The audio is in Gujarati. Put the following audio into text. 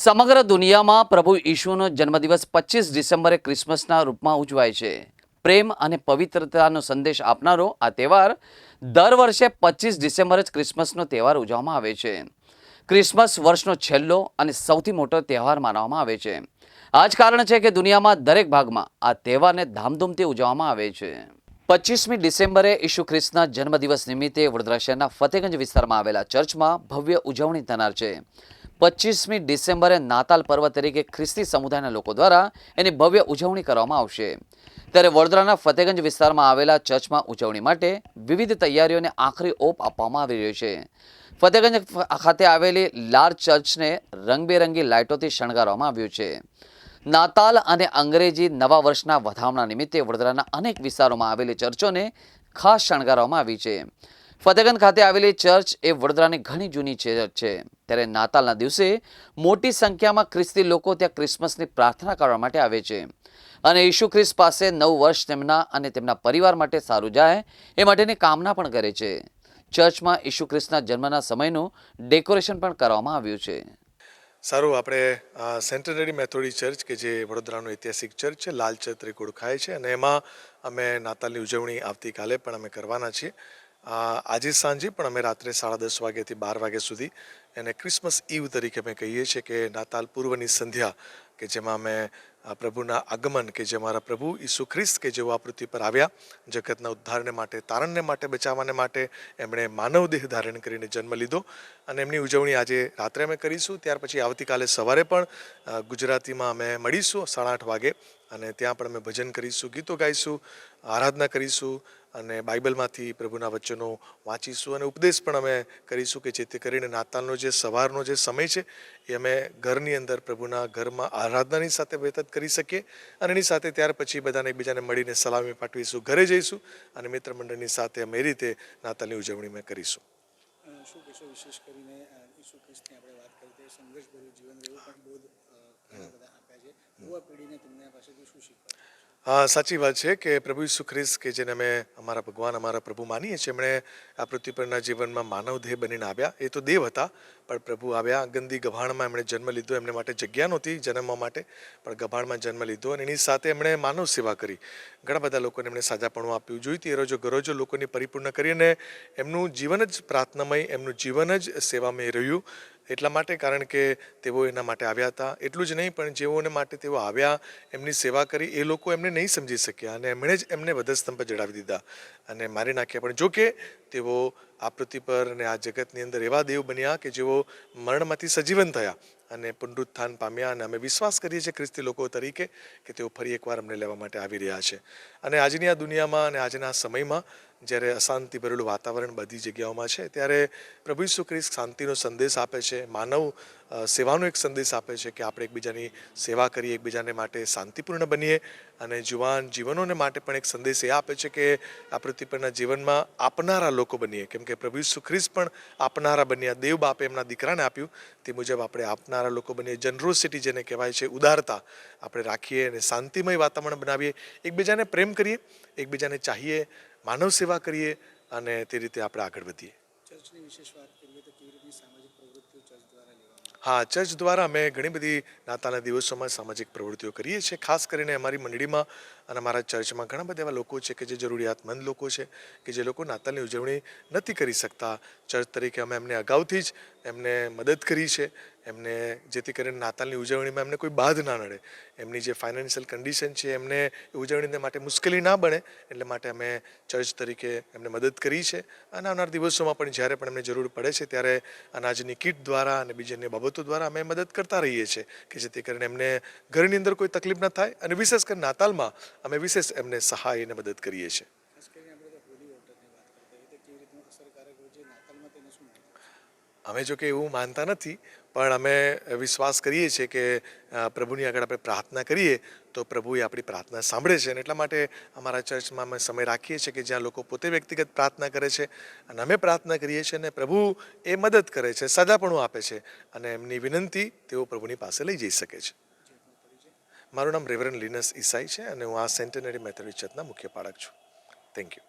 સમગ્ર દુનિયામાં પ્રભુ ઈશુનો જન્મદિવસ પચીસ ડિસેમ્બરે ક્રિસમસના રૂપમાં ઉજવાય છે. પ્રેમ અને પવિત્રતાનો સંદેશ આપનારો આ તહેવાર દર વર્ષે પચીસ ડિસેમ્બરે જ ક્રિસમસનો તહેવાર ઉજવવામાં આવે છે. ક્રિસમસ વર્ષનો છેલ્લો અને સૌથી મોટો તહેવાર માનવામાં આવે છે. આ જ કારણ છે કે દુનિયામાં દરેક ભાગમાં આ તહેવારને ધામધૂમથી ઉજવવામાં આવે છે. પચીસમી ડિસેમ્બરે ઈસુ ખ્રિસ્તના જન્મદિવસ નિમિત્તે વડોદરા શહેરના ફતેગંજ વિસ્તારમાં આવેલા ચર્ચમાં ભવ્ય ઉજવણી થનાર છે. પચીસમી ડિસેમ્બરે નાતાલ પર્વ તરીકે ખ્રિસ્તી સમુદાયના લોકો દ્વારા એની ભવ્ય ઉજવણી કરવામાં આવશે. ત્યારે વડોદરાના ફતેગંજ વિસ્તારમાં આવેલા ચર્ચમાં ઉજવણી માટે વિવિધ તૈયારીઓને આખરી ઓપ આપવામાં આવી રહ્યો છે. ફતેગંજ ખાતે આવેલી લાર ચર્ચને રંગબેરંગી લાઇટોથી શણગારવામાં આવ્યું છે. નાતાલ અને અંગ્રેજી નવા વર્ષના વધામણા નિમિત્તે વડોદરાના અનેક વિસ્તારોમાં આવેલી ચર્ચોને ખાસ શણગારવામાં આવી છે. ફતેગંજ ખાતે આવેલી ચર્ચ એ વડોદરાની ઘણી જૂની ચર્ચ છે. ત્યારે નાતાલના દિવસે મોટી સંખ્યામાં ખ્રિસ્તી લોકો ત્યાં ક્રિસમસની પ્રાર્થના કરવા માટે આવે છે. અને ઈસુ ખ્રિસ્ત પાસે નવ વર્ષ તેમના અને તેમના પરિવાર માટે સારું જાય એ માટેની કામના પણ કરે છે. ચર્ચમાં ઈસુ ખ્રિસ્તના જન્મના સમયનું ડેકોરેશન પણ કરવામાં આવ્યું છે. સારું, આપણે સેન્ટનરી મેથોડી ચર્ચ કે જે વડોદરાનું ઐતિહાસિક ચર્ચ છે, લાલ ચર્ચ ઓળખાય છે અને એમાં અમે નાતાલની ઉજવણી આવતીકાલે પણ અમે કરવાના છીએ. આજે સાંજે પણ અમે રાત્રે સાડા દસ વાગ્યાથી બાર વાગ્યા સુધી એને ક્રિસમસ ઈવ તરીકે અમે કહીએ છીએ કે નાતાલ પૂર્વની સંધ્યા કે જેમાં અમે પ્રભુના આગમન કે જે મારા પ્રભુ ઈસુ ખ્રિસ્ત કે જેઓ આ પૃથ્વી પર આવ્યા, જગતના ઉદ્ધારને માટે, તારણને માટે, બચાવવાને માટે એમણે માનવ દેહ ધારણ કરીને જન્મ લીધો અને એમની ઉજવણી આજે રાત્રે અમે કરીશું. ત્યાર પછી આવતીકાલે સવારે પણ ગુજરાતીમાં અમે મળીશું સાડા આઠ વાગે અને ત્યાં પણ અમે ભજન કરીશું, ગીતો ગાઈશું, આરાધના કરીશું અને બાઇબલમાંથી પ્રભુના વચનો વાંચીશું અને ઉપદેશ પણ અમે કરીશું કે જેથી કરીને નાતાલનો જે સવારનો જે સમય છે એ અમે ઘરની અંદર પ્રભુના ઘરમાં આરાધનાની સાથે વ્યતીત કરી શકીએ અને એની સાથે ત્યાર પછી બધાને એકબીજાને મળીને સલામી પાઠવીશું, ઘરે જઈશું અને મિત્ર મંડળની સાથે અમે રીતે નાતાલની ઉજવણી અમે કરીશું. શું કહેશો વિશેષ કરીને સંઘર્ષભર્યું જીવન રહેવું પણ બધા આપ્યા છે. યુવા પેઢીને તેમના પાસેથી શું શીખવા હા, સાચી વાત છે કે પ્રભુ ઈસુ ખ્રિસ્ત કે જેને અમે અમારા ભગવાન, અમારા પ્રભુ માનીએ છીએ, એમણે આ પૃથ્વી પરના જીવનમાં માનવ દેહ બનીને આવ્યા. એ તો દેવ હતા, પણ પ્રભુ આવ્યા, ગંદી ગભાણમાં એમણે જન્મ લીધો, એમને માટે જગ્યા નહોતી જન્મવા માટે, પણ ગભાણમાં જન્મ લીધો અને એની સાથે એમણે માનવ સેવા કરી. ઘણા બધા લોકોને એમણે સાજાપણું આપ્યું જોઈતી રોજો ગરોજો લોકોની પરિપૂર્ણ કરી અને એમનું જીવન જ પ્રાર્થનામય, એમનું જીવન જ સેવામય રહ્યું. એટલા માટે? કારણ કે તેઓ એના માટે આવ્યા હતા. એટલું જ નહીં, પણ જેઓને માટે તેઓ આવ્યા, એમની સેવા કરી, એ લોકો એમને નહીં સમજી શક્યા અને એમણે જ એમને વધસ્તંભ ચડાવી દીધા અને મારી નાખ્યા. પણ જોકે તેઓ આ પૃથ્વી પર અને આ જગતની અંદર એવા દેવ બન્યા કે જેઓ મરણમાંથી સજીવન થયા અને પુનરુત્થાન પામ્યા અને અમે વિશ્વાસ કરીએ છીએ ખ્રિસ્તી લોકો તરીકે કે તેઓ ફરી એકવાર અમને લેવા માટે આવી રહ્યા છે. અને આજની આ દુનિયામાં અને આજના સમયમાં જ્યારે અશાંતિ ભરેલું વાતાવરણ બધી જગ્યાઓમાં છે, ત્યારે પ્રભુ ઈસુ ખ્રિસ્ત શાંતિનો સંદેશ આપે છે, માનવ સેવાનો એક સંદેશ આપે છે કે આપણે એકબીજાની સેવા કરીએ, એકબીજાને માટે શાંતિપૂર્ણ બનીએ અને જુવાન જીવનોને માટે પણ એક સંદેશ એ આપે છે કે આ પૃથ્વી પરના જીવનમાં આપનારા લોકો બનીએ. કેમ કે પ્રભુ ઈસુ ખ્રિસ્ત પણ આપનારા બન્યા, દેવ બાપે એમના દીકરાને આપ્યું. તે મુજબ આપણે આપનારા લોકો બનીએ. જનરોસિટી જેને કહેવાય છે, ઉદારતા. આપણે રાખીએ અને શાંતિમય વાતાવરણ બનાવીએ. એકબીજાને પ્રેમ કરીએ, એકબીજાને ચાહીએ માનવ સેવા કરીએ અને તે રીતે આપણે આગળ વધીએ. હા ચર્ચ દ્વારા અમે ઘણી બધી નાતાના દિવસોમાં સામાજિક પ્રવૃત્તિઓ કરીએ છીએ. ખાસ કરીને અમારી મંડળીમાં અને અમારા ચર્ચમાં ઘણા બધા એવા લોકો છે કે જે જરૂરિયાતમંદ લોકો છે કે જે લોકો નાતાલની ઉજવણી નથી કરી શકતા. ચર્ચ તરીકે અમે એમને અગાઉથી જ એમને મદદ કરી છે. એમને જેથી કરીને નાતાલની ઉજવણીમાં એમને કોઈ બાધ ના નડે. એમની જે ફાઇનાન્શિયલ કન્ડિશન છે, એમને ઉજવણીને માટે મુશ્કેલી ના બને, એટલે માટે અમે ચર્ચ તરીકે એમને મદદ કરી છે. અને આવનાર દિવસોમાં પણ જ્યારે પણ એમને જરૂર પડે છે, ત્યારે અનાજની કીટ દ્વારા અને બીજી અન્ય બાબતો દ્વારા અમે મદદ કરતા રહીએ છીએ કે જેથી કરીને એમને ઘરની અંદર કોઈ તકલીફ ન થાય અને વિશેષ કરીને નાતાલમાં અમે વિશેષ એમને સહાય અને મદદ કરીએ છીએ ખાસ કરીને આપણે તો હોલી વોટરની વાત કરતા હોઈએ તો કેવી રીતનું અસરકારક હોય છે નાતાલમાં તેને શું માનવું અમે જો કે એવું માનતા નથી, પણ અમે વિશ્વાસ કરીએ છીએ કે પ્રભુની આગળ આપણે પ્રાર્થના કરીએ તો પ્રભુ એ આપણી પ્રાર્થના સાંભળે છે. અને એટલા માટે અમારા ચર્ચમાં અમે સમય રાખીએ છીએ કે જ્યાં લોકો પોતે વ્યક્તિગત પ્રાર્થના કરે છે અને અમે પ્રાર્થના કરીએ છીએ અને પ્રભુ એ મદદ કરે છે સજાપણું આપે છે અને એમની વિનંતી તેઓ પ્રભુની પાસે લઈ જઈ શકે છે. મારું નામ રેવરન લિનસ ઈસાઈ છે અને હું આ સેન્ટેનરી મેથોડિસ્ટ ચર્ચના મુખ્ય પાળક છું. Thank you